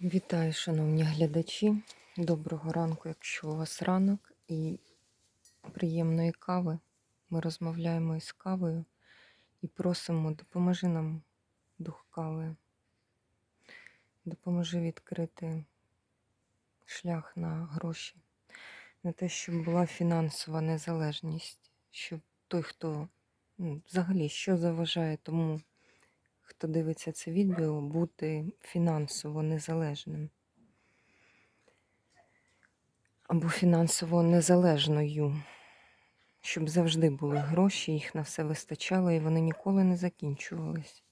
Вітаю, шановні глядачі. Доброго ранку, якщо у вас ранок, і приємної кави. Ми розмовляємо із кавою і просимо, допоможи нам дух кави. Допоможи відкрити шлях на гроші, на те, щоб була фінансова незалежність, щоб той, хто ну, взагалі що заважає тому, хто дивиться це відео, бути фінансово незалежним. Або фінансово незалежною, щоб завжди були гроші, їх на все вистачало і вони ніколи не закінчувались.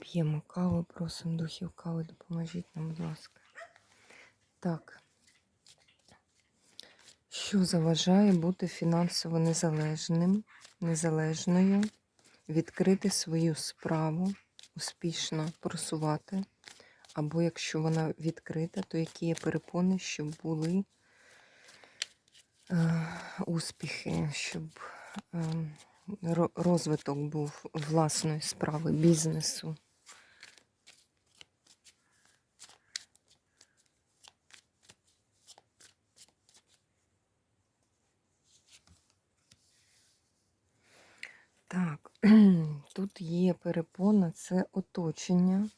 П'ємо каву, просимо духів кави, допоможіть нам, будь ласка. Так. Що заважає бути фінансово незалежним, незалежною, відкрити свою справу, успішно просувати, або якщо вона відкрита, то які є перепони, щоб були е, успіхи, щоб е, розвиток був власної справи, бізнесу. Так, тут є перепона, це оточення.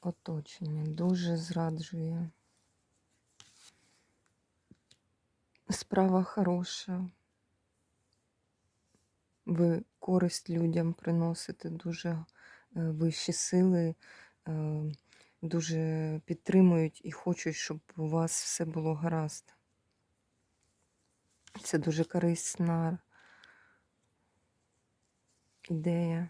Оточення дуже зраджує. Справа хороша. Ви користь людям приносите дуже е, вищі сили, е, дуже підтримують і хочуть, щоб у вас все було гаразд. Це дуже корисна ідея.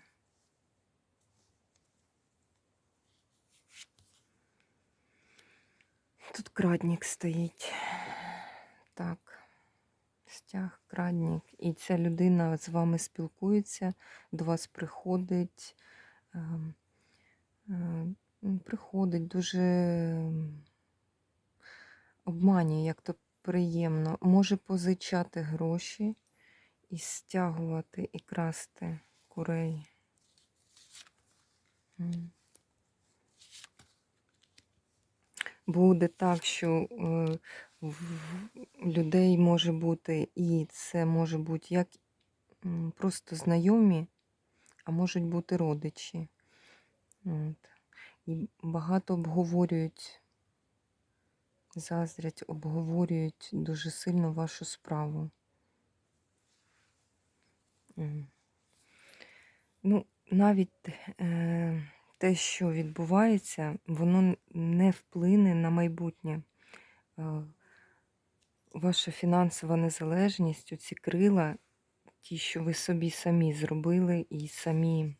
Тут крадник стоїть. Так. Стяг, крадник. І ця людина з вами спілкується, до вас приходить. ем, ем, Приходить дуже обманює, як то приємно. Може позичати гроші і стягувати і красти курей. Буде так, що е, в людей може бути, і це може бути як просто знайомі, а можуть бути родичі. От. І багато обговорюють, заздрять, обговорюють дуже сильно вашу справу. Ну, навіть е, те, що відбувається, воно не вплине на майбутнє. Е, ваша фінансова незалежність, оці крила, ті, що ви собі самі зробили і самі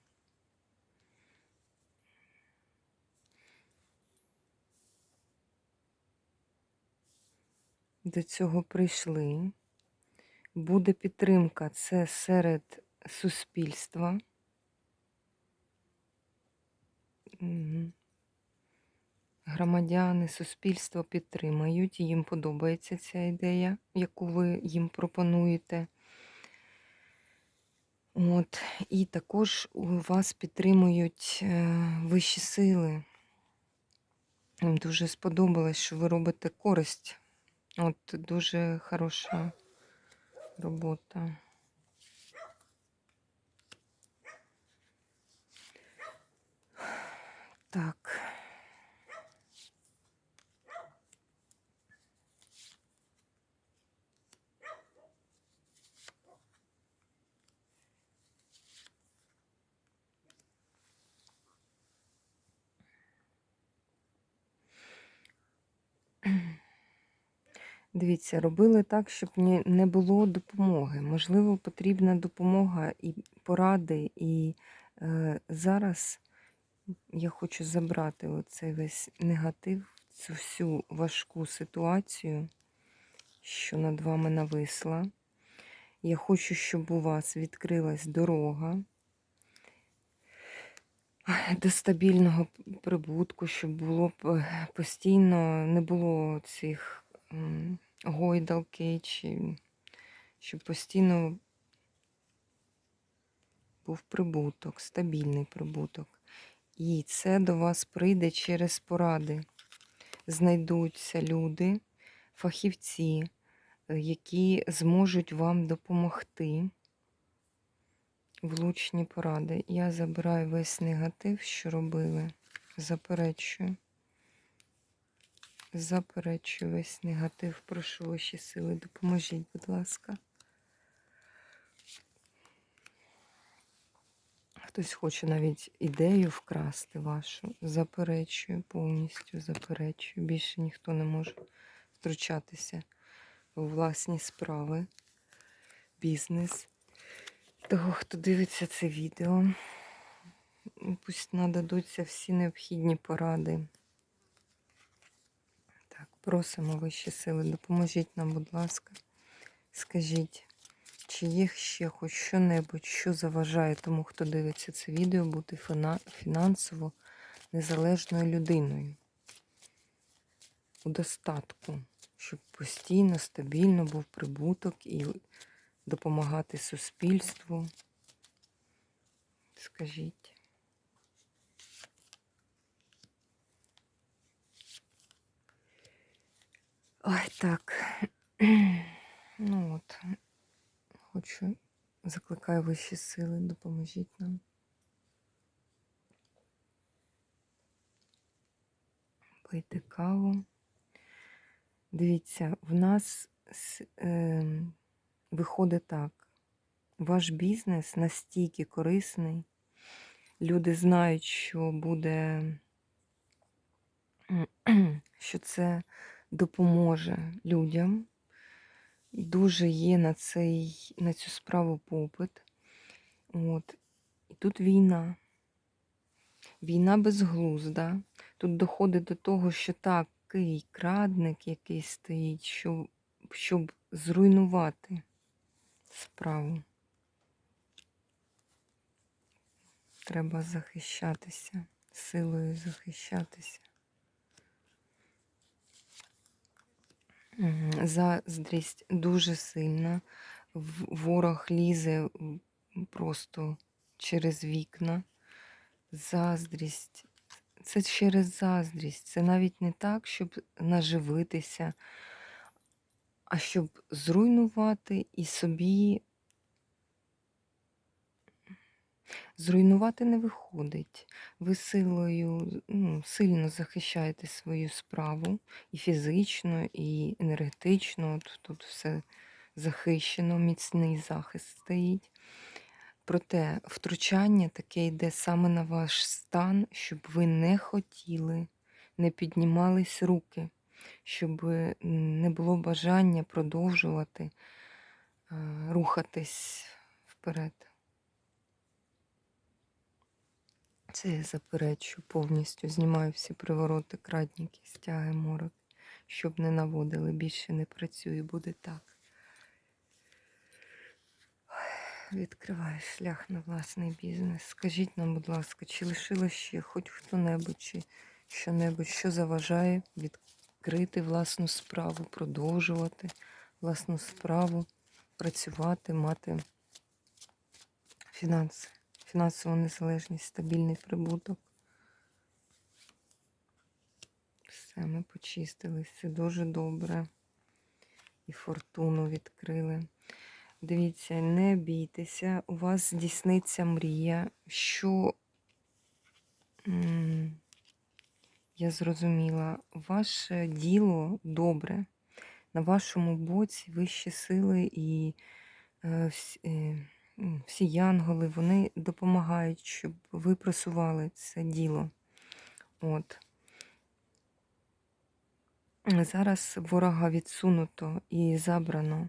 до цього прийшли. Буде підтримка це серед суспільства. Громадяни, суспільство підтримають, їм подобається ця ідея, яку ви їм пропонуєте. От. І також у вас підтримують е, вищі сили. Їм дуже сподобалось, що ви робите користь. От дуже хороша робота. Так. Дивіться, робили так, щоб не було допомоги. Можливо, потрібна допомога і поради. І е, зараз я хочу забрати оцей весь негатив, цю всю важку ситуацію, що над вами нависла. Я хочу, щоб у вас відкрилась дорога до стабільного прибутку, щоб було е, постійно не було цих гойдалки, чи щоб постійно був прибуток, стабільний прибуток. І це до вас прийде через поради. Знайдуться люди, фахівці, е, які зможуть вам допомогти. Влучні поради. Я забираю весь негатив, що робили. Заперечую. Заперечую весь негатив. Прошу ваші сили. Допоможіть, будь ласка. Хтось хоче навіть ідею вкрасти вашу. Заперечую, повністю заперечую. Більше ніхто не може втручатися у власні справи, бізнес. Того, хто дивиться це відео, пусть нададуться всі необхідні поради. Так, просимо вищі сили, допоможіть нам, будь ласка. Скажіть, чи є ще хоч що-небудь, що заважає тому, хто дивиться це відео, бути фінансово незалежною людиною у достатку, щоб постійно, стабільно був прибуток і допомагати суспільству. Скажіть. Ой, так. Ну от, хочу, закликаю вищі сили, допоможіть нам. Пийте каву. Дивіться, в нас ем, виходить так. Ваш бізнес настільки корисний. Люди знають, що буде, що це допоможе людям. Дуже є на, цей, на цю справу попит. От. І тут війна. Війна безглузда. Тут доходить до того, що такий крадник який стоїть, що, щоб зруйнувати справу. Треба захищатися, силою захищатися. Заздрість дуже сильна. Ворог лізе просто через вікна. Заздрість. Це через заздрість. Це навіть не так, щоб наживитися, а щоб зруйнувати і собі. Зруйнувати не виходить. Ви силою ну, сильно захищаєте свою справу і фізично, і енергетично. Тут, тут все захищено, міцний захист стоїть. Проте втручання таке йде саме на ваш стан, щоб ви не хотіли, не піднімались руки, щоб не було бажання продовжувати е, рухатись вперед. Це я заперечу повністю, знімаю всі привороти, крадніки, стяги, морок, щоб не наводили, більше не працює, буде так. Відкриваю шлях на власний бізнес. Скажіть нам, будь ласка, чи лишилось ще хоч хто-небудь, чи що-небудь, що заважає відкрити власну справу, продовжувати власну справу, працювати, мати фінанси, фінансову незалежність, стабільний прибуток. Все, ми почистили, все дуже добре. І фортуну відкрили. Дивіться, не бійтеся, у вас здійсниться мрія, що я зрозуміла, ваше діло добре. На вашому боці вищі сили і е, всі, янголи, вони допомагають, щоб ви просували це діло. От. Зараз ворога відсунуто і забрано.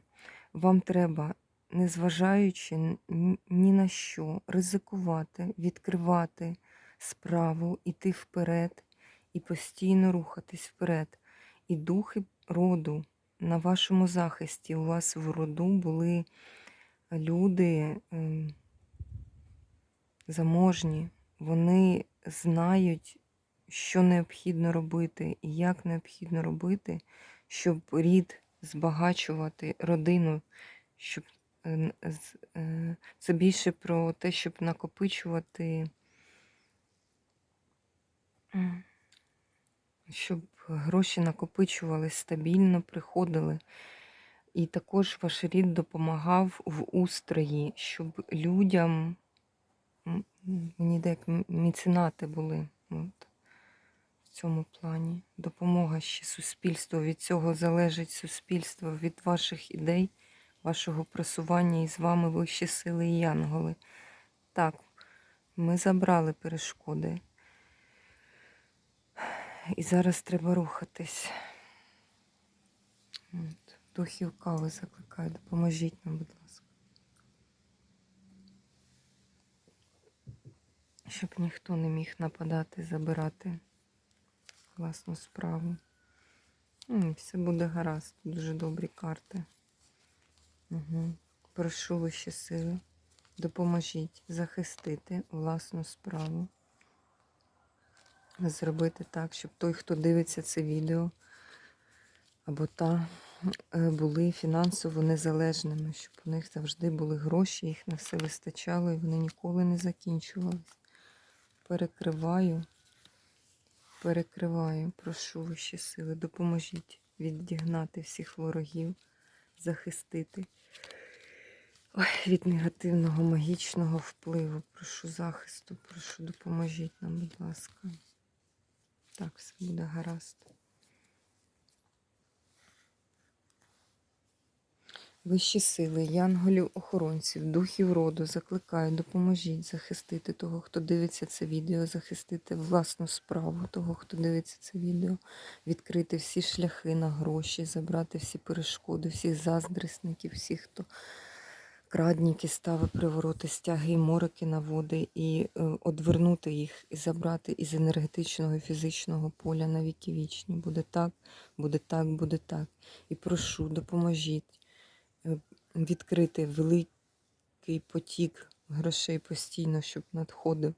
Вам треба, незважаючи ні на що, ризикувати, відкривати справу, іти вперед і постійно рухатись вперед. І духи роду на вашому захисті. У вас в роду були люди ем, заможні, вони знають, що необхідно робити і як необхідно робити, щоб рід збагачувати родину, щоб е, з- е, це більше про те, щоб накопичувати, щоб гроші накопичувались стабільно, приходили. І також ваш рід допомагав в устрої, щоб людям, мені йде як м- були. От, в цьому плані. Допомога ще суспільству. Від цього залежить суспільство, від ваших ідей, вашого просування і з вами вищі сили і янголи. Так, ми забрали перешкоди. І зараз треба рухатись. Духів кави закликаю, допоможіть нам, будь ласка. Щоб ніхто не міг нападати, забирати власну справу. Ну, все буде гаразд. Дуже добрі карти. Угу. Прошу вищі сили. Допоможіть захистити власну справу. Зробити так, щоб той, хто дивиться це відео, або та були фінансово незалежними, щоб у них завжди були гроші, їх на все вистачало і вони ніколи не закінчувались. Перекриваю, перекриваю, прошу вищі сили, допоможіть відігнати всіх ворогів, захистити Ой, від негативного магічного впливу. Прошу захисту, прошу допоможіть нам, будь ласка. Так, все буде гаразд. Вищі сили, янголів, охоронців, духів роду закликаю, допоможіть захистити того, хто дивиться це відео, захистити власну справу того, хто дивиться це відео, відкрити всі шляхи на гроші, забрати всі перешкоди, всіх заздрісників, всіх, хто крадніки, стави, привороти, стяги і морики на води, і е, одвернути їх, і забрати із енергетичного і фізичного поля на віки вічні. Буде так, буде так, буде так. І прошу, допоможіть відкрити великий потік грошей постійно, щоб надходив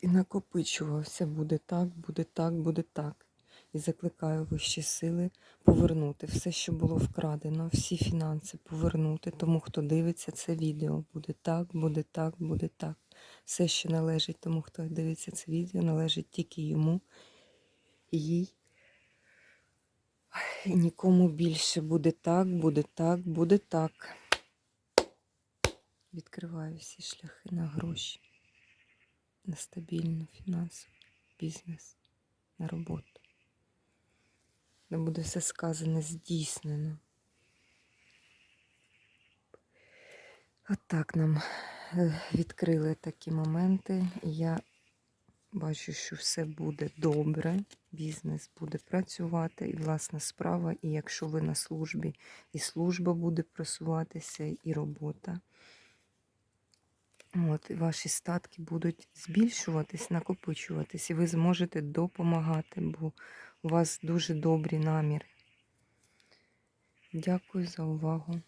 і накопичувався. Буде так, буде так, буде так. І закликаю вищі сили повернути все, що було вкрадено, всі фінанси повернути тому, хто дивиться це відео. Буде так, буде так, буде так. Все, що належить тому, хто дивиться це відео, належить тільки йому і їй. Нікому більше буде так, буде так, буде так. Відкриваю всі шляхи на гроші, на стабільну фінансову бізнес, на роботу. Де буде все сказане здійснено. Отак нам е, відкрили такі моменти. Я бачу, що все буде добре, бізнес буде працювати, і власна справа. І якщо ви на службі, і служба буде просуватися, і робота. От, ваші статки будуть збільшуватись, накопичуватись, і ви зможете допомагати, бо у вас дуже добрі наміри. Дякую за увагу.